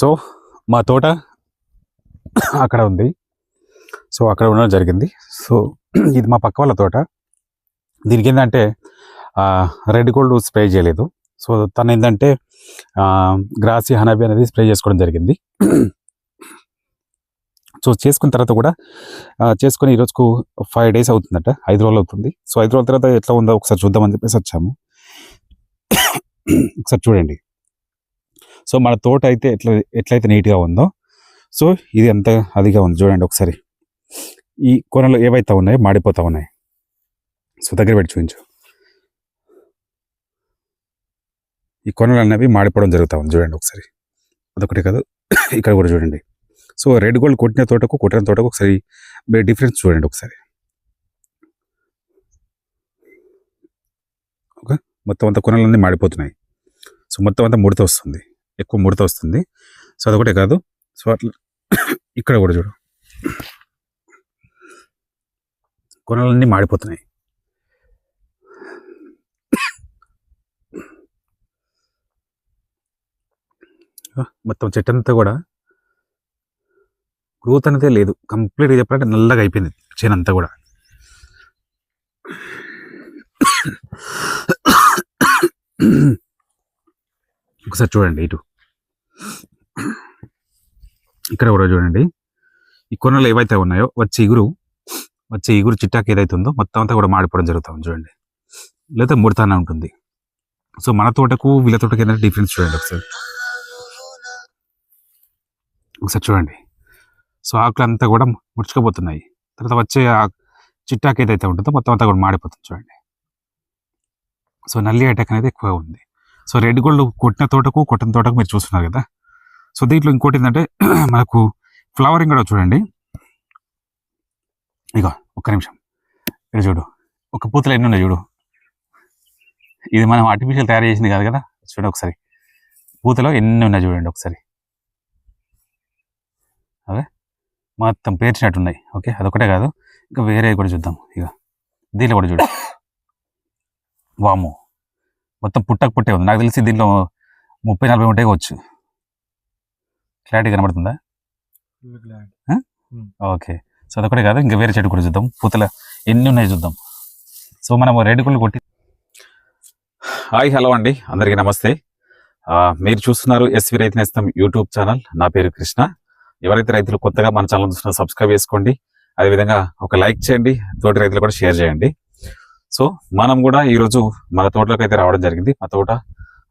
So మా తోట అక్కడ ఉంది. సో అక్కడ ఉండడం జరిగింది. సో ఇది మా పక్క వాళ్ళ తోట. దీనికి ఏంటంటే రెడ్ గోల్డ్ స్ప్రే చేయలేదు. సో తను ఏంటంటే గ్రాసి హనబి అనేది స్ప్రే చేసుకోవడం జరిగింది. సో చేసుకున్న తర్వాత కూడా చేసుకుని ఈరోజుకు ఫైవ్ డేస్ అవుతుందట. ఐదు రోజులు అవుతుంది. సో ఐదు రోజుల తర్వాత ఎట్లా ఉందో ఒకసారి చూద్దామని చెప్పేసి వచ్చాము. ఒకసారి చూడండి. సో మన తోట అయితే ఎట్లా ఎట్లయితే నీట్గా ఉందో సో ఇది ఎంత అదిగా ఉంది చూడండి ఒకసారి. ఈ కొనలు ఏవైతే ఉన్నాయో మాడిపోతూ ఉన్నాయి. సో దగ్గర పెట్టి చూపించు. ఈ కొనలు అనేవి మాడిపోవడం జరుగుతూ ఉంది చూడండి ఒకసారి. అదొకటి కాదు ఇక్కడ కూడా చూడండి. సో రెడ్ గోల్డ్ కొట్టిన తోటకు కొట్టిన తోటకు ఒకసారి డిఫరెన్స్ చూడండి ఒకసారి. ఓకే? మొత్తం అంతా కొనలన్నీ మాడిపోతున్నాయి. సో మొత్తం అంతా ముడత వస్తుంది. ఎక్కువ ముడత వస్తుంది సో అదొకటే కాదు సో అట్లా ఇక్కడ కూడా చూడు కొనలన్నీ మాడిపోతున్నాయి మొత్తం చెట్టు అంతా కూడా గ్రోత్ అనేది లేదు కంప్లీట్గా చెప్పాలంటే నల్లగా అయిపోయింది చేను అంతా కూడా ఒకసారి చూడండి ఇటు ఇక్కడ కూడా చూడండి. ఈ కొనలు ఏవైతే ఉన్నాయో వచ్చే ఇగురు వచ్చే ఇగురు చిట్టాకి ఏదైతే ఉందో మొత్తం అంతా కూడా మాడిపోవడం జరుగుతుంది చూడండి. లేదా ముడతానే ఉంటుంది. సో మన తోటకు వీళ్ళ తోటకి ఏంటంటే డిఫరెన్స్ చూడండి ఒకసారి. ఒకసారి చూడండి. సో ఆకులు అంతా కూడా ముడుచుకుపోతున్నాయి. తర్వాత వచ్చే ఆ చిట్టాకి ఏదైతే ఉంటుందో మొత్తం అంతా కూడా మాడిపోతుంది చూడండి. సో నల్లి అటాక్ అనేది ఎక్కువగా ఉంది. సో రెడ్ గోల్డ్ కొట్టిన తోటకు కొట్టిన తోటకు మీరు చూస్తున్నారు కదా. సో దీంట్లో ఇంకోటి ఏంటంటే మనకు ఫ్లవరింగ్ కూడా చూడండి. ఇగో ఒక్క నిమిషం. ఇక్కడ చూడు. ఒక పూతలు ఎన్ని ఉన్నాయి చూడు. ఇది మనం ఆర్టిఫిషియల్ తయారు చేసింది కాదు కదా. చూడండి ఒకసారి. పూతలో ఎన్ని ఉన్నాయి చూడండి ఒకసారి. అవే? మొత్తం పేర్చినట్టున్నాయి ఓకే? అదొకటే కాదు. ఇంకా వేరే కూడా చూద్దాం. ఇక దీంట్లో కూడా చూడు. వాము మొత్తం పుట్టకు పుట్టే ఉంది. నాకు తెలిసి దీంట్లో ముప్పై నలభై ఉంటాయి కావచ్చు. క్లారిటీ కనబడుతుందా? ఓకే సో అదొకటే కాదు. ఇంకా వేరే చెట్టు కూడా చూద్దాం. పూతల ఎన్ని ఉన్నాయి చూద్దాం. సో మనం రెడ్ గుళ్ళు కొట్టి హాయ్ హలో అండి. అందరికీ నమస్తే. ఆ, మీరు చూస్తున్నారు ఎస్వి రైతు నేస్తం యూట్యూబ్ ఛానల్. నా పేరు కృష్ణ. ఎవరైతే రైతులు కొత్తగా మన ఛానల్ చూస్తున్నారో సబ్స్క్రైబ్ చేసుకోండి. అదేవిధంగా ఒక లైక్ చేయండి. తోటి రైతులు కూడా షేర్ చేయండి. సో మనం కూడా ఈరోజు మన తోటలోకి అయితే రావడం జరిగింది. మా తోట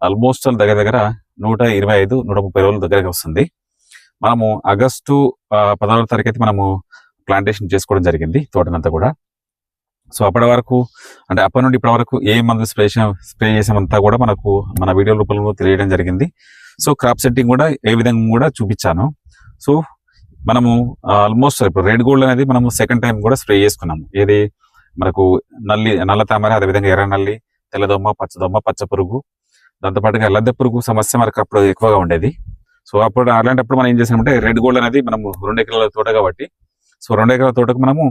ఆల్మోస్ట్ దగ్గర దగ్గర నూట ఇరవై ఐదు నూట ముప్పై రోజుల దగ్గరకి వస్తుంది. మనము ఆగస్టు పదహారు పదహారవ తారీఖు అయితే మనము ప్లాంటేషన్ చేసుకోవడం జరిగింది తోటనంతా కూడా. సో అప్పటి వరకు అంటే అప్పటి నుండి ఇప్పటి వరకు ఏ మందు స్ప్రే స్ప్రే చేసామంతా కూడా మనకు మన వీడియో రూపంలో తెలియడం జరిగింది. సో క్రాప్ సెట్టింగ్ కూడా ఏ విధంగా కూడా చూపించాను. సో మనము ఆల్మోస్ట్ ఇప్పుడు రెడ్ గోల్డ్ అనేది మనము సెకండ్ టైం కూడా స్ప్రే చేసుకున్నాము. ఏది మనకు నల్లి నల్ల తామర అదేవిధంగా ఎర్ర నల్లి తెల్లదొమ్మ పచ్చదొమ్మ పచ్చ పురుగు. దాంతోపాటుగా లద్దె పురుగు సమస్య మనకు అప్పుడు ఎక్కువగా ఉండేది. సో అప్పుడు అలాంటప్పుడు మనం ఏం చేసామంటే రెడ్ గోల్డ్ అనేది మనము రెండు ఎకరాల తోట కాబట్టి సో రెండు ఎకరాల తోటకు మనము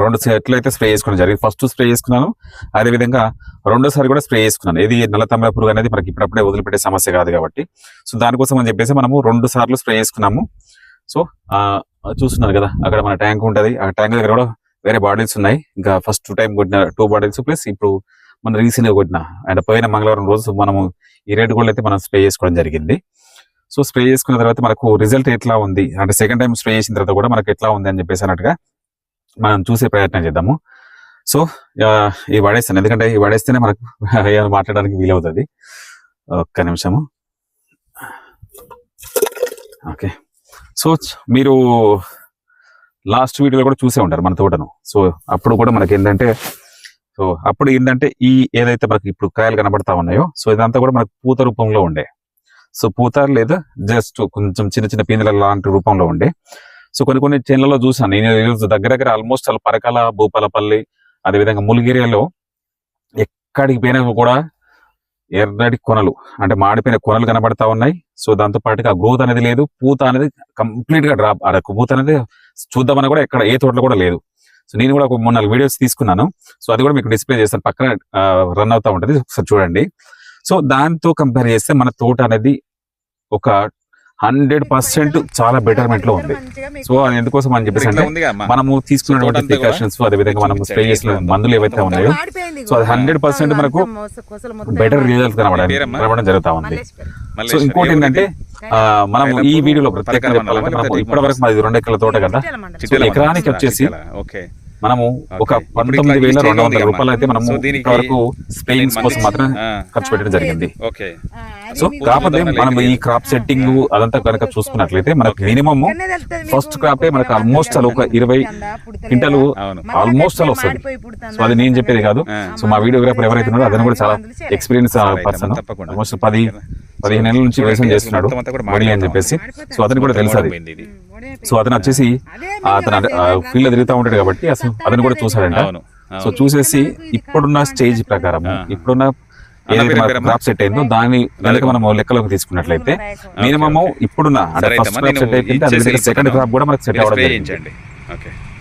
రెండు సెట్లు అయితే స్ప్రే చేసుకోవడం జరిగింది ఫస్ట్ స్ప్రే చేసుకున్నాను. అదేవిధంగా రెండోసారి కూడా స్ప్రే చేసుకున్నాను. ఇది నల్ల తామర పురుగు అనేది మనకి ఇప్పుడప్పుడే వదిలిపెట్టే సమస్య కాదు కాబట్టి. సో దానికోసం అని చెప్పేసి మనము రెండు సార్లు స్ప్రే చేసుకున్నాము. సో ఆ, చూస్తున్నారు కదా అక్కడ మన ట్యాంక్ ఉంటుంది. ఆ ట్యాంక్ దగ్గర కూడా వేరే బాటిల్స్ ఉన్నాయి. ఇంకా ఫస్ట్ టైం కొట్టిన టూ బాటిల్స్ ప్లస్ ఇప్పుడు మన రీసెంట్గా కొట్టిన. అండ్ పోయిన మంగళవారం రోజు మనము ఈ రేట్ కూడా అయితే మనం స్ప్రే చేసుకోవడం జరిగింది. సో స్ప్రే చేసుకున్న తర్వాత మనకు రిజల్ట్ ఎట్లా ఉంది? అంటే సెకండ్ టైం స్ప్రే చేసిన తర్వాత కూడా మనకు ఎట్లా ఉంది అని చెప్పేసి అన్నట్టుగా మనం చూసే ప్రయత్నం చేద్దాము. సో ఈ వాడేస్తాను. ఎందుకంటే ఈ వాడేస్తేనే మనకు మాట్లాడడానికి వీలవుతుంది. ఒక్క నిమిషము. ఓకే. సో మీరు లాస్ట్ వీడియోలో కూడా చూసే ఉంటారు మన తోటను. సో అప్పుడు కూడా మనకి ఏంటంటే సో అప్పుడు ఏంటంటే ఈ ఏదైతే మనకి ఇప్పుడు కాయలు కనబడతా ఉన్నాయో సో ఇదంతా కూడా మనకు పూత రూపంలో ఉండే. సో పూత లేదా జస్ట్ కొంచెం చిన్న చిన్న పీందల లాంటి రూపంలో ఉండే. సో కొన్ని కొన్ని చేనులలో చూసాను. నేను దగ్గర దగ్గర ఆల్మోస్ట్ అలా పరకాల భూపాలపల్లి అదేవిధంగా ములిగిరియాలో ఎక్కడికి పోయినా కూడా ఎర్రటి కొనలు అంటే మాడిపోయిన కొనలు కనబడతా ఉన్నాయి. సో దాంతో పాటుగా గ్రోత్ అనేది లేదు. పూత అనేది కంప్లీట్గా డ్రాప్ పూత అనేది చూద్దామని కూడా ఎక్కడ ఏ తోటలో కూడా లేదు. సో నేను కూడా ఒక మూడు నాలుగు వీడియోస్ తీసుకున్నాను. సో అది కూడా మీకు డిస్ప్లే చేస్తాను. పక్కన రన్ అవుతా ఉంటది. ఒకసారి చూడండి. సో దాంతో కంపేర్ చేస్తే మన తోట అనేది ఒక హండ్రెడ్ పర్సెంట్ చాలా బెటర్మెంట్లో ఉంది. సో ఎందుకోసం అని చెప్పేసి అంటే మనము తీసుకున్నటువంటి ప్రికాషన్స్ అదే విధంగా మనం స్ప్రే చేసిన మందులు ఏవైతే ఉన్నాయో సో అది హండ్రెడ్ పర్సెంట్ మనకు బెటర్ రిజల్ట్ పేరమ్మా? కనబడడం జరుగుతా ఉంది. సో ఇంకోటి ఏంటంటే ఆ, మనం ఈ వీడియోలో ప్రత్యేకంగా ఇప్పటి వరకు మాది రెండు ఎకరాల తోట కదా. ఎకరానికి వచ్చేసి మనము ఒక పంతొమ్మిది వేల రెండు వందల రూపాయలు అయితే మనము సో దీనికి ఇప్పటివరకు స్ప్రేయింగ్స్ మంది- కోసం మాత్రం ఖర్చు పెట్టడం జరిగింది. ఓకే సో కాకపోతే మనం ఈ క్రాప్ సెట్టింగ్ అదంతా కనుక చూసుకున్నట్లయితే మనకు మినిమం ఫస్ట్ క్రాపే మనకు ఆల్మోస్ట్ అలా ఒక ఇరవై క్వింటలు ఆల్మోస్ట్ అలా వస్తుంది. సో అది నేను చెప్పేది కాదు. సో మా వీడియోగ్రాఫర్ ఎవరైతే ఉన్నారో అతను కూడా చాలా ఎక్స్పీరియన్స్ పర్సన్ తప్పకుండా. ఆల్మోస్ట్ పది పదిహేను నెలల నుంచి వ్యవసాయం చేస్తున్నాడు. అని చెప్పేసి. సో అతను కూడా తెలుసు. సో అతను వచ్చేసి ఆ, అతను ఫీల్డ్లో తిరుగుతూ ఉంటాడు కాబట్టి అసలు అతను కూడా చూసాడంట సో చూసేసి ఇప్పుడున్న స్టేజ్ ప్రకారం. ఇప్పుడున్న? క్రాప్ సెట్ అయిందో దాని కనుక మనం లెక్కలోకి తీసుకున్నట్లయితే మినిమం ఇప్పుడున్న అంటే ఫస్ట్ క్రాప్ సెట్ అయిపోయింది సెకండ్. క్రాప్ కూడా మనకు సెట్ అవ్వడం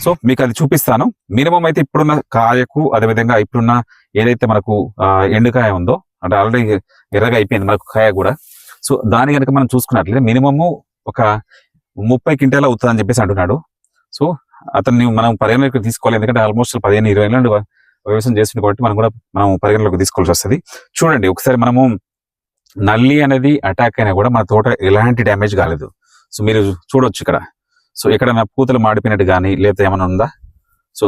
సో మీకు అది చూపిస్తాను. మినిమం అయితే ఇప్పుడున్న కాయకు అదే విధంగా ఇప్పుడున్న ఏదైతే మనకు ఎండుకాయ ఉందో అంటే ఆల్రెడీ ఎర్రగా అయిపోయింది మనకు కాయ కూడా. సో దాని కనుక మనం చూసుకున్నట్లయితే మినిమము ఒక ముప్పై క్వింటాల అవుతుందని చెప్పేసి అంటున్నాడు. సో అతన్ని మనం పరిగణలోకి తీసుకోవాలి. ఎందుకంటే ఆల్మోస్ట్ పదిహేను ఇరవై ఏళ్ళు వ్యవసాయం చేస్తుంది కాబట్టి మనం కూడా మనం పరిగణలోకి తీసుకోవాల్సి వస్తుంది. చూడండి ఒకసారి మనము నల్లి అనేది అటాక్ అయినా కూడా మన తోట ఎలాంటి డ్యామేజ్ కాలేదు. సో మీరు చూడొచ్చు ఇక్కడ. సో ఇక్కడ నా పూతలు మాడిపోయినట్టు కానీ లేకపోతే ఏమైనా ఉందా? సో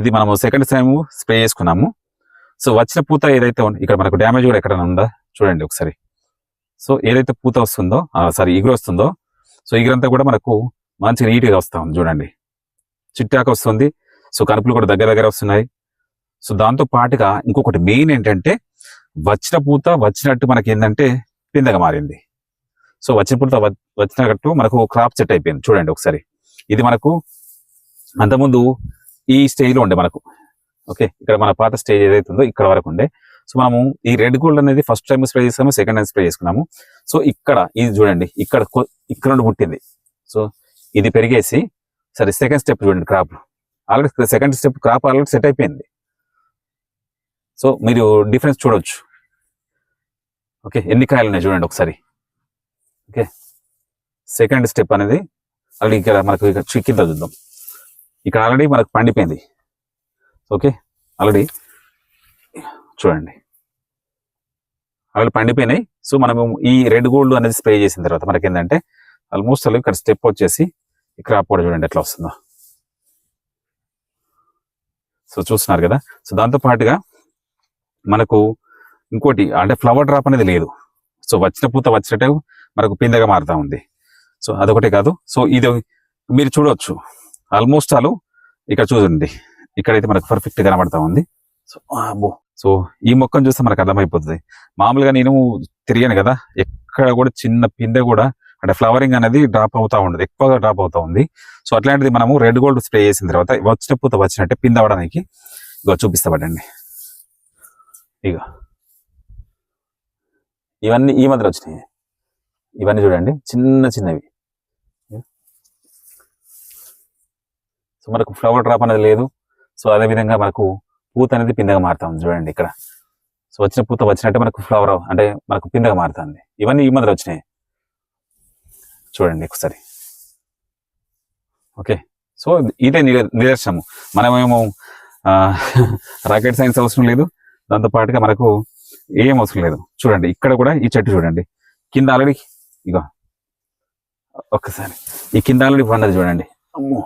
ఇది మనము సెకండ్ టైం స్ప్రే చేసుకున్నాము. సో వచ్చిన పూత ఏదైతే ఇక్కడ మనకు డ్యామేజ్ కూడా ఎక్కడైనా ఉందా? చూడండి ఒకసారి. సో ఏదైతే పూత వస్తుందో సారీ ఇగురు వస్తుందో సో ఇగురంతా కూడా మనకు మంచి నీట్గా వస్తా ఉంది చూడండి. చిట్టాక వస్తుంది సో కనుపులు కూడా దగ్గర దగ్గర వస్తున్నాయి. సో దాంతో పాటుగా ఇంకొకటి మెయిన్ ఏంటంటే వచ్చిన పూత వచ్చినట్టు మనకి ఏంటంటే పిందగా మారింది. సో వచ్చిన పూత వచ్చినట్టు మనకు క్రాప్ సెట్ అయిపోయింది చూడండి ఒకసారి. ఇది మనకు అంతకుముందు ఈ స్టేజ్లో ఉండే మనకు. ఓకే ఇక్కడ మన పాత స్టేజ్ ఏదైతుందో ఇక్కడ వరకు ఉండే. సో మనము ఈ రెడ్ గోల్డ్ అనేది ఫస్ట్ టైం స్ప్రే చేసాము సెకండ్ టైం స్ప్రే చేసుకున్నాము. సో ఇక్కడ ఇది చూడండి ఇక్కడ ఇక్కడ నుండి పుట్టింది. సో ఇది పెరిగేసి సరే సెకండ్ స్టెప్ చూడండి crop already second step crop already set అయిపోయింది. సో మీరు డిఫరెన్స్ చూడొచ్చు. ఓకే ఎన్ని కాయలు ఉన్నాయి చూడండి ఒకసారి. ఓకే సెకండ్ స్టెప్ అనేది ఆల్రెడీ ఇక్కడ మనకు ఇక్కడ చిక్కిందో చూద్దాం. ఇక్కడ ఆల్రెడీ మనకు పండిపోయింది. ఓకే ఆల్రెడీ చూడండి. అవి పండిపోయినాయి. సో మనము ఈ రెడ్ గోల్డ్ అనేది స్ప్రే చేసిన తర్వాత మనకి ఏంటంటే ఆల్మోస్ట్ అలా ఇక్కడ స్టెప్ వచ్చేసి ఈ క్రాప్ కూడా చూడండి ఎట్లా వస్తుందో. సో చూస్తున్నారు కదా? సో దాంతో పాటుగా మనకు ఇంకోటి అంటే ఫ్లవర్ డ్రాప్ అనేది లేదు. సో వచ్చిన పూత వచ్చినట్టే మనకు పిందగా మారుతా ఉంది. సో అదొకటే కాదు. సో ఇది మీరు చూడొచ్చు. ఆల్మోస్ట్ ఆలు ఇక్కడ చూడండి. ఇక్కడైతే మనకు పర్ఫెక్ట్ కనబడతా ఉంది. సో అబ్బో. సో ఈ మొక్కను చూస్తే మనకు అర్థమైపోతుంది. మామూలుగా నేను తిరిగాను కదా ఎక్కడ కూడా చిన్న పిందె కూడా అంటే ఫ్లవరింగ్ అనేది డ్రాప్ అవుతా ఉండదు ఎక్కువగా డ్రాప్ అవుతా ఉంది. సో అట్లాంటిది మనము రెడ్ గోల్డ్ స్ప్రే చేసిన తర్వాత వచ్చిన పూత వచ్చినట్టే పిందె అవడానికి ఇగో చూపిస్తాబడండి ఇక ఇవన్నీ ఈ మధ్యలో వచ్చినాయి. ఇవన్నీ చూడండి చిన్న చిన్నవి. సో మనకు ఫ్లవర్ డ్రాప్ అనేది లేదు. సో అదే విధంగా మనకు పూత అనేది పిందగా మారుతా ఉంది చూడండి ఇక్కడ. సో వచ్చిన పూత వచ్చినట్టే మనకు ఫ్లవర్ అంటే మనకు పిందగా మారుతుంది. ఇవన్నీ ఈ మధ్యలో వచ్చినాయి. చూడండి ఒకసారి. ఓకే. సో ఇదే నిదర్శనము మనమేమో రాకెట్ సైన్స్ అవసరం లేదు. దాంతో పాటుగా మనకు ఏం అవసరం లేదు. చూడండి ఇక్కడ కూడా ఈ చెట్టు చూడండి. కింద ఆల్రెడీ ఇగో. ఒక్కసారి. ఈ కింద ఆల్రెడీ పండదు చూడండి. అమ్మో!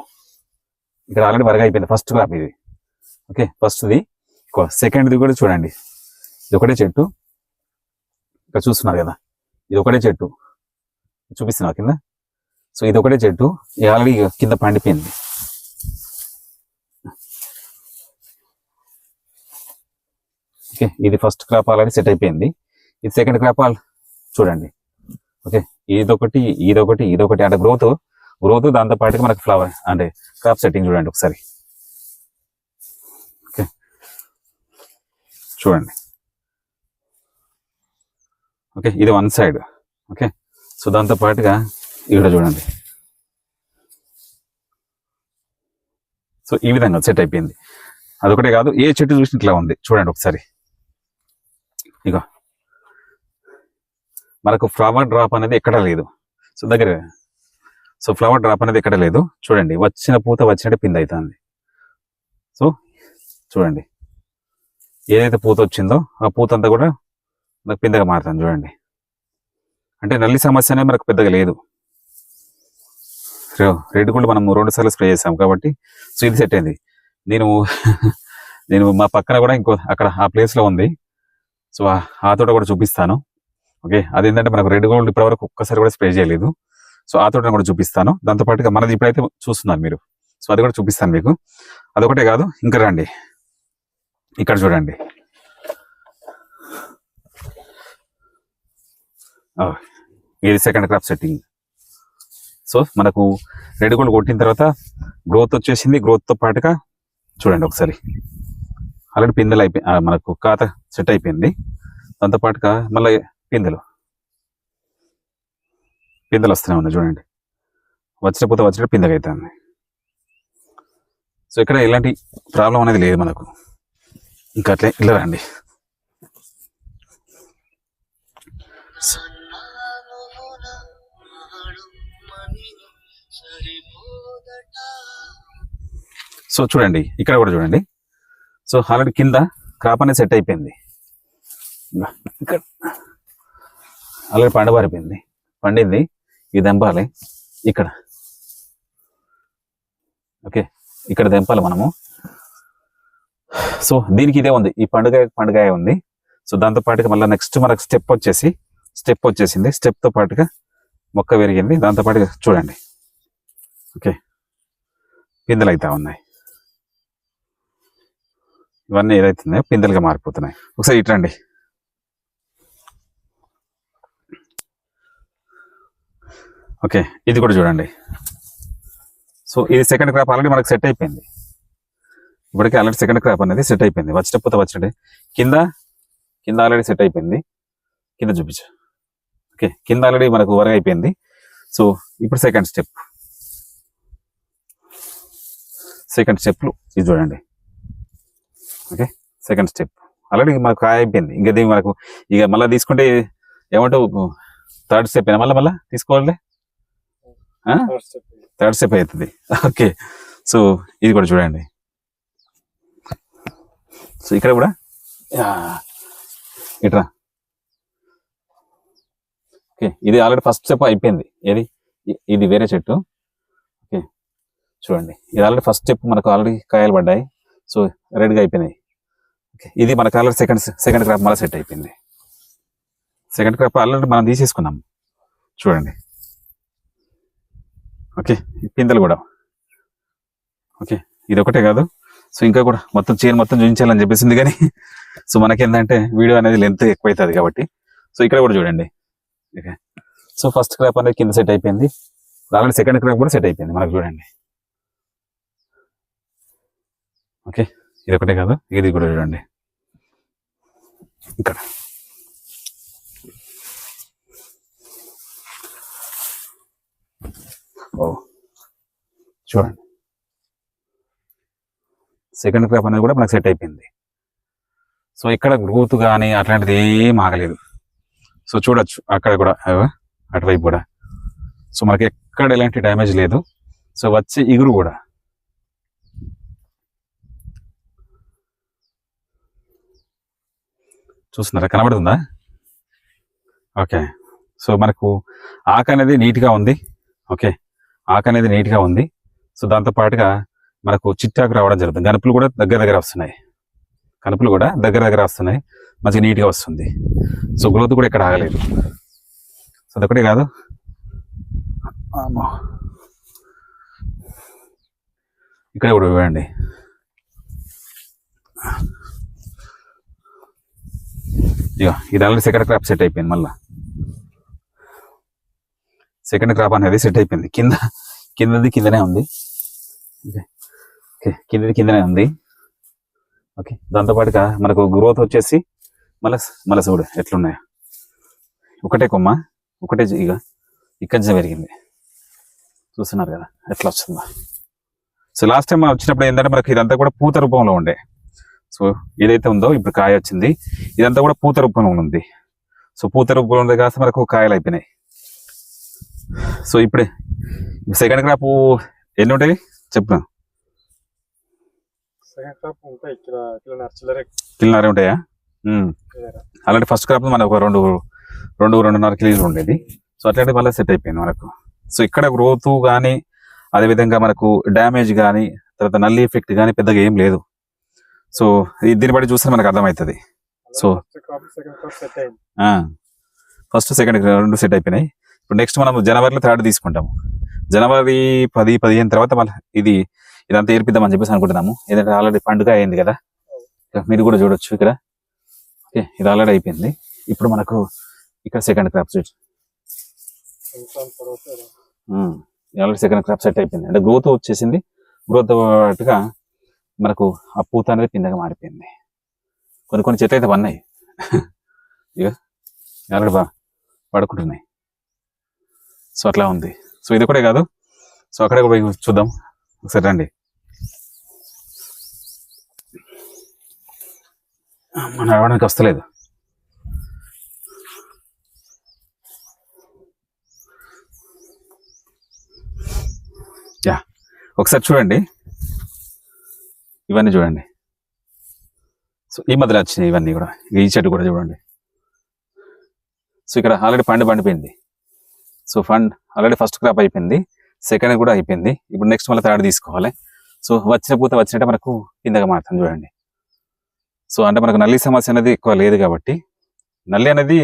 ఇక్కడ ఆల్రెడీ వరగా అయిపోయింది ఫస్ట్ క్రాప్ ఇది. ఓకే ఫస్ట్ది. సెకండ్ది కూడా చూడండి. ఇది ఒకటే చెట్టు. ఇక్కడ చూస్తున్నారు కదా. ఇది ఒకటే చెట్టు. చూపిస్తున్నా కింద? సో ఇది ఒకటే చెట్టు ఆల్రెడీ కింద పండిపోయింది. ఓకే ఇది ఫస్ట్ క్రాప్ ఆల్రెడీ సెట్ అయిపోయింది. ఇది సెకండ్ క్రాప్ ఆల్ చూడండి. ఓకే ఇదొకటి ఇదొకటి ఇదొకటి. అంటే గ్రోత్ గ్రోత్ దాంతో పాటుగా మనకి ఫ్లవర్ అంటే క్రాప్ సెట్టింగ్ చూడండి ఒకసారి. చూడండి. ఓకే ఇది వన్ సైడ్. ఓకే సో దాంతో పాటుగా ఇక్కడ చూడండి. సో ఈ విధంగా సెట్ అయిపోయింది. అదొకటే కాదు ఏ చెట్టు చూసిన ఇట్లా ఉంది. చూడండి ఒకసారి. ఇక మనకు ఫ్లవర్ డ్రాప్ అనేది ఎక్కడ లేదు. సో దగ్గర. సో ఫ్లవర్ డ్రాప్ అనేది ఎక్కడ లేదు. చూడండి వచ్చిన పూత వచ్చినట్టు పిండి అవుతుంది సో చూడండి. ఏదైతే పూత వచ్చిందో ఆ పూత అంతా కూడా మనకు పిందగా మారుతుంది చూడండి. అంటే నల్లి సమస్య అనేది మనకు పెద్దగా లేదు. రెడ్ గుళ్ళు మనం రెండు సార్లు స్ప్రే చేసాం కాబట్టి సో ఇది సెట్ అయింది. నేను నేను మా పక్కన కూడా ఇంకో అక్కడ ఆ ప్లేస్లో ఉంది. సో ఆ- తోట కూడా చూపిస్తాను. ఓకే అదేంటంటే మనకు రెడ్ గోల్డ్ ఇప్పటివరకు ఒక్కసారి కూడా స్ప్రే చేయలేదు. సో ఆ తోటను కూడా చూపిస్తాను. దాంతోపాటుగా మనది ఇప్పుడైతే చూస్తున్నారు మీరు. సో అది కూడా చూపిస్తాను మీకు. అదొకటే కాదు ఇంకా రండి. ఇక్కడ చూడండి. ఇది సెకండ్ క్రాప్ సెట్టింగ్ సో మనకు రెడ్ గోల్డ్ కొట్టిన తర్వాత గ్రోత్ వచ్చేసింది. గ్రోత్తో పాటుగా చూడండి ఒకసారి. ఆల్రెడీ పిందెలు అయిపోయి మనకు కాత సెట్ అయిపోయింది. దాంతో పాటుగా మళ్ళీ పిందెలు. పిందెలు వస్తూనే ఉన్నాయి చూడండి. వచ్చిన పోతే వచ్చిన పిందెగా అవుతుంది. సో ఇక్కడ ఎలాంటి ప్రాబ్లం అనేది లేదు మనకు. ఇంకా అట్లే ఇలా రండి. సో చూడండి ఇక్కడ కూడా చూడండి. సో ఆల్రెడీ కింద క్రాప్ అనేది సెట్ అయిపోయింది. ఇక్కడ. ఆల్రెడీ పండబారిపోయింది పండింది. ఇది దెంపాలి ఇక్కడ. ఓకే ఇక్కడ దెంపాలి మనము. సో దీనికి ఇదే ఉంది. ఈ పండుగ పండుగ ఉంది. సో దాంతో పాటుగా మళ్ళీ నెక్స్ట్ మనకు స్టెప్ వచ్చేసి స్టెప్ వచ్చేసింది. స్టెప్తో పాటుగా మొక్క పెరిగింది దాంతో పాటుగా చూడండి. ఓకే పిందెలు అయితే ఉన్నాయి. ఇవన్నీ ఏదైతున్నాయో పిందెలుగా మారిపోతున్నాయి. ఒకసారి ఇట్రండి ఓకే ఇది కూడా చూడండి. సో ఇది సెకండ్ క్రాప్ ఆల్రెడీ మనకు సెట్ అయిపోయింది. ఇప్పటికే ఆల్రెడీ సెకండ్ క్రాప్ అనేది సెట్ అయిపోయింది. వచ్చేటప్పుడు వచ్చినట్టు. కింద కింద ఆల్రెడీ సెట్ అయిపోయింది. కింద చూపించు. ఓకే కింద ఆల్రెడీ మనకు వరకు అయిపోయింది. సో ఇప్పుడు సెకండ్ స్టెప్ సెకండ్ స్టెప్లు ఇది చూడండి. ఓకే సెకండ్ స్టెప్ ఆల్రెడీ మనకు కాయ అయిపోయింది. ఇంకా దీన్ని మనకు ఇక మళ్ళీ తీసుకుంటే ఏమంటావు? థర్డ్ స్టెప్ మళ్ళీ మళ్ళీ తీసుకోవాలి? థర్డ్ స్టెప్ అవుతుంది. ఓకే సో ఇది కూడా చూడండి. సో ఇక్కడ కూడా? ఇట్రా. ఓకే ఇది ఆల్రెడీ ఫస్ట్ స్టెప్ అయిపోయింది. ఏది? ఇది వేరే చెట్టు. ఓకే చూడండి. ఇది ఆల్రెడీ ఫస్ట్ స్టెప్ మనకు ఆల్రెడీ కాయలు పడ్డాయి. సో రెడీగా అయిపోయినాయి. ఓకే ఇది మనకు ఆల్రెడీ సెకండ్ సెకండ్ క్రాప్ మళ్ళీ సెట్ అయిపోయింది. సెకండ్ క్రాప్ ఆల్రెడీ మనం తీసేసుకున్నాం. చూడండి. ఓకే పిందెలు కూడా. ఓకే ఇది ఒకటే కాదు. సో ఇంకా కూడా మొత్తం చీర మొత్తం చూపించాలని చెప్పేసింది కానీ సో మనకేంటంటే వీడియో అనేది లెంత్ ఎక్కువ అవుతుంది కాబట్టి. సో ఇక్కడ కూడా చూడండి. ఓకే. సో ఫస్ట్ క్రాప్ అనేది కింద సెట్ అయిపోయింది. అలాగే సెకండ్ క్రాప్ కూడా సెట్ అయిపోయింది మనకు చూడండి. ఓకే. ఇది ఒకటే కాదు ఇది కూడా చూడండి. ఇక్కడ. ఓ. చూడండి. సెకండ్ క్రాప్ అనేది కూడా మనకు సెట్ అయిపోయింది. సో ఇక్కడ గ్రోత్ కానీ అట్లాంటిది ఏం ఆగలేదు. సో చూడొచ్చు అక్కడ కూడా అటువైపు కూడా. సో మనకి ఎక్కడ ఎలాంటి డ్యామేజ్ లేదు. సో వచ్చే ఇగురు కూడా. చూస్తున్నారా? కనబడుతుందా? ఓకే సో మనకు ఆక అనేది నీట్గా ఉంది. ఓకే ఆక అనేది నీట్గా ఉంది. సో దాంతో పాటుగా మనకు చిట్టాకు రావడం జరుగుతుంది. గనుపులు కూడా దగ్గర దగ్గర వస్తున్నాయి. కనుపులు కూడా దగ్గర దగ్గర వస్తున్నాయి. మంచిగా నీట్గా వస్తుంది. సో గ్రోత్ కూడా ఇక్కడ ఆగలేదు. సో అదొకటే కాదు. ఇక్కడ కూడా ఇవ్వండి. ఇక ఇది ఆల్రెడీ సెకండ్ క్రాప్ సెట్ అయిపోయింది మళ్ళా. సెకండ్ క్రాప్ అనేది సెట్ అయిపోయింది. కింద కిందది కిందనే ఉంది. కింద కిందది కిందనే ఉంది. ఓకే. దాంతోపాటుగా మనకు గ్రోత్ వచ్చేసి మళ్ళీ మళ్ళీ చూడు ఎట్లున్నాయో. ఒకటే కొమ్మ ఒకటే ఇక ఇక్కడ నుంచి పెరిగింది. చూస్తున్నారు కదా ఎట్లా వస్తుందా. సో లాస్ట్ టైం వచ్చినప్పుడు ఏంటంటే మనకి ఇదంతా కూడా పూత రూపంలో ఉండే. సో ఏదైతే ఉందో ఇప్పుడు కాయ వచ్చింది ఇదంతా కూడా పూత రూపంలో ఉంది. సో పూత రూపంలో ఉంది కాస్త మనకు కాయలు అయిపోయినాయి. సో ఇప్పుడే సెకండ్ క్రాప్ ఎన్ని ఉంటాయి? చెప్తున్నాను సెకండ్ క్రాప్ ఉంటాయి కిలో కిలోన్నర చిల్లర కిలోన్నర ఉంటాయా. అలాంటి ఫస్ట్ క్రాప్ మనకు ఒక రెండు రెండు రెండున్నర కిలోలు ఉండేది. సో అట్లాంటి మళ్ళీ సెట్ అయిపోయింది మనకు. సో ఇక్కడ గ్రోత్ కానీ అదేవిధంగా మనకు డ్యామేజ్ కానీ తర్వాత నల్లి ఎఫెక్ట్ కానీ పెద్దగా ఏం లేదు. సో ఇది- దీన్ని బట్టి చూస్తే మనకు అర్థమవుతుంది. సో- ఫస్ట్ సెకండ్ రెండు సెట్ అయిపోయినాయి. ఇప్పుడు నెక్స్ట్ మనం జనవరిలో థర్డ్ తీసుకుంటాము. జనవరి పది పదిహేను తర్వాత మళ్ళీ ఇది ఇదంతా ఏర్పిద్దామని చెప్పేసి అనుకుంటున్నాము. ఎందుకంటే ఆల్రెడీ పండుగ అయింది కదా. మీరు కూడా చూడొచ్చు ఇక్కడ. ఓకే ఇది ఆల్రెడీ అయిపోయింది. ఇప్పుడు మనకు ఇక్కడ second crop set already second crop set అయిపోయింది. అంటే గ్రోత్ వచ్చేసింది. గ్రోత్ పాటుగా మనకు ఆ పూత అనేది పిందగా మారిపోయింది. కొన్ని కొన్ని చెట్లు అయితే పన్నాయి. ఇక ఆల్రెడీ బా పడుకుంటున్నాయి. సో అట్లా ఉంది. సో ఇది కూడా కాదు. సో అక్కడ కూడా పోయి చూద్దాం. ఒకసారి రండి. మన రావడానికి వస్తలేదు. యా ఒకసారి చూడండి. ఇవన్నీ చూడండి. సో ఈ మధ్యలో వచ్చినాయి ఇవన్నీ కూడా. ఈ చెట్టు కూడా చూడండి. సో ఇక్కడ ఆల్రెడీ పండు పండిపోయింది. సో ఫండ్ ఆల్రెడీ ఫస్ట్ క్రాప్ అయిపోయింది. సెకండ్ కూడా అయిపోయింది. ఇప్పుడు నెక్స్ట్ మళ్ళీ థర్డ్ తీసుకోవాలి. సో వచ్చిన పూత వచ్చినట్టే మనకు కిందగా మారుతుంది చూడండి. సో అంటే మనకు నల్లి సమస్య అనేది ఎక్కువ లేదు కాబట్టి నల్లి అనేది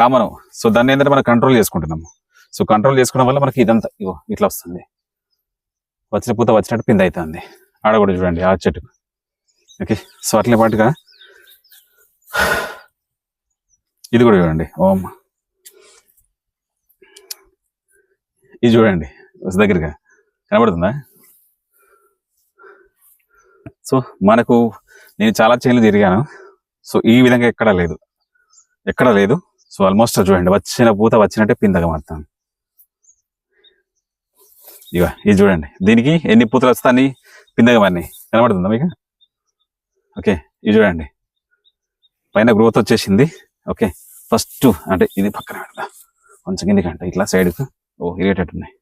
కామన్. సో దాన్ని ఏంటంటే మనం కంట్రోల్ చేసుకుంటున్నాము సో కంట్రోల్ చేసుకోవడం వల్ల మనకి ఇదంతా ఇగో ఇట్లా వస్తుంది. వచ్చిన పూత వచ్చినట్టు పింద అవుతుంది ఆడ కూడా చూడండి ఆ చెట్టు. ఓకే సో అట్లే పాటుగా ఇది కూడా చూడండి. ఓమ్ ఇది చూడండి. దగ్గరగా. కనబడుతుందా? సో మనకు నేను చాలా చేనులు తిరిగాను. సో ఈ విధంగా ఎక్కడా లేదు. ఎక్కడా లేదు. సో ఆల్మోస్ట్ చూడండి వచ్చిన పూత వచ్చినట్టే పిందగా మారుతాను ఇక ఇది చూడండి. దీనికి ఎన్ని పూతలు వస్తాయి? పిందగా మారినాయి. కనబడుతుందా మీకు? ఓకే ఇది చూడండి. పైన గ్రోత్ వచ్చేసింది. ఓకే ఫస్ట్ అంటే ఇది పక్కన పెడతా. కొంచెం కిందికంటే ఇట్లా సైడ్కు ఓ ఇరిగేటట్టున్నాయి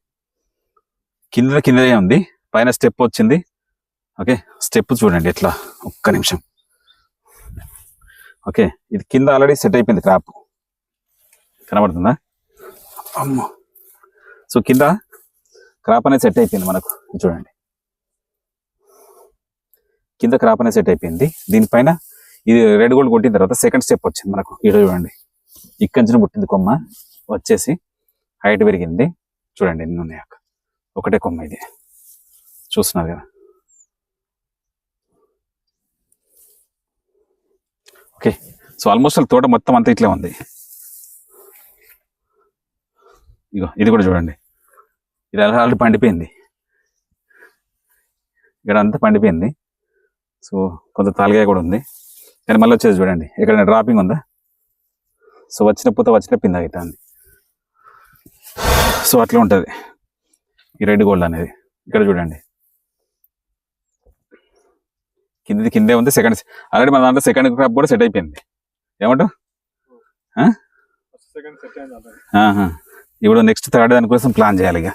కింద కిందనే ఉంది. పైన స్టెప్ వచ్చింది. ఓకే స్టెప్ చూడండి ఎట్లా. ఒక్క నిమిషం. ఓకే ఇది కింద ఆల్రెడీ సెట్ అయిపోయింది క్రాప్. కనబడుతుందా? అమ్మో. సో కింద క్రాప్ అనేది సెట్ అయిపోయింది మనకు. చూడండి. కింద క్రాప్ అనేది సెట్ అయిపోయింది. దీనిపైన ఇది రెడ్ గోల్డ్ కొట్టిన తర్వాత సెకండ్ స్టెప్ వచ్చింది మనకు. ఇక్కడ చూడండి. ఇక్కడి నుంచి పుట్టింది కొమ్మ. వచ్చేసి హైట్ పెరిగింది. చూడండి ఎన్ని ఉన్నాయి అక్కడ ఒకటే కొమ్మ ఇది. చూస్తున్నారు కదా? ఓకే. సో ఆల్మోస్ట్ తోట మొత్తం అంతా ఇట్లే ఉంది. ఇగో ఇది కూడా చూడండి. ఇది ఆల్రెడీ పండిపోయింది. ఇక్కడ అంతా పండిపోయింది. సో కొంత తాలిగా కూడా ఉంది. కానీ మళ్ళీ వచ్చేది చూడండి. ఇక్కడ డ్రాపింగ్ ఉందా? సో వచ్చిన పూత వచ్చిన పిందా అవుతుంది సో అట్లా ఉంటుంది. ఈ రెడ్ గోల్డ్ అనేది. ఇక్కడ చూడండి. కిందది కిందే ఉంది సెకండ్ ఆల్రెడీ మన దాంట్లో సెకండ్ క్రాప్ కూడా సెట్ అయిపోయింది. ఏమంటావు. ఇప్పుడు నెక్స్ట్ థర్డ్ దానికోసం ప్లాన్ చేయాలి ఇక.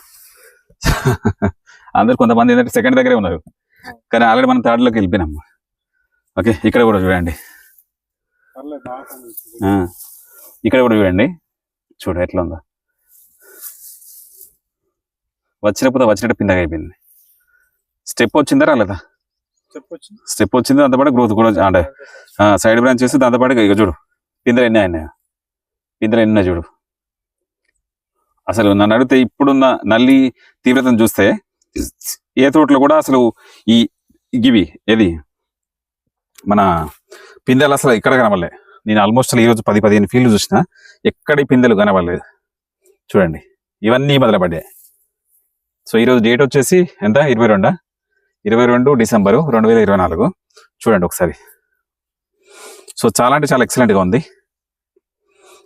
అందరు కొంతమంది ఏంటంటే సెకండ్ దగ్గరే ఉన్నారు. కానీ ఆల్రెడీ మనం థర్డ్లోకి వెళ్ళిపోయినాం. ఓకే ఇక్కడ కూడా చూడండి. ఇక్కడ కూడా చూడండి. చూడు ఎట్లా ఉందో. వచ్చినప్పుడు వచ్చినట్టు పిందగా అయిపోయింది. స్టెప్ వచ్చిందా రాలేదా? స్టెప్ వచ్చింది? దాంతోపాటు గ్రోత్ కూడా అంటే సైడ్ బ్రాంచ్ చేసి దాంతోపాటు ఇక చూడు పిందెలు ఎన్ని అయినాయి. పిందెలు ఎన్ని చూడు. అసలు నన్ను అడిగితే ఇప్పుడున్న నల్లి తీవ్రతను చూస్తే ఏ తోటలో కూడా అసలు ఈ గివి ఏది? మన పిందెలు అసలు ఇక్కడ కనబడలే. నేను ఆల్మోస్ట్ ఈ రోజు పది పదిహేను ఫీల్డ్ చూసిన ఎక్కడి పిందెలు కనబడలేదు. చూడండి ఇవన్నీ మొదలుపడ్డాయి. సో ఈరోజు డేట్ వచ్చేసి ఎంత? ఇరవై రెండా? ఇరవై రెండు డిసెంబరు రెండు వేల ఇరవై నాలుగు. చూడండి ఒకసారి. సో చాలా అంటే చాలా ఎక్సలెంట్గా ఉంది.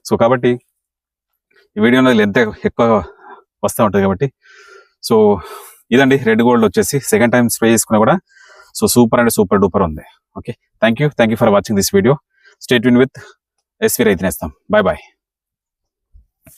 సో కాబట్టి ఈ వీడియోలో ఎంత ఎక్కువ వస్తూ ఉంటుంది కాబట్టి. సో ఇదండి రెడ్ గోల్డ్ వచ్చేసి సెకండ్ టైం స్ప్రే చేసుకున్నా కూడా so super and super duper ఉంది. Okay thank you thank you for watching this video state win with SV Raithu Nestham bye bye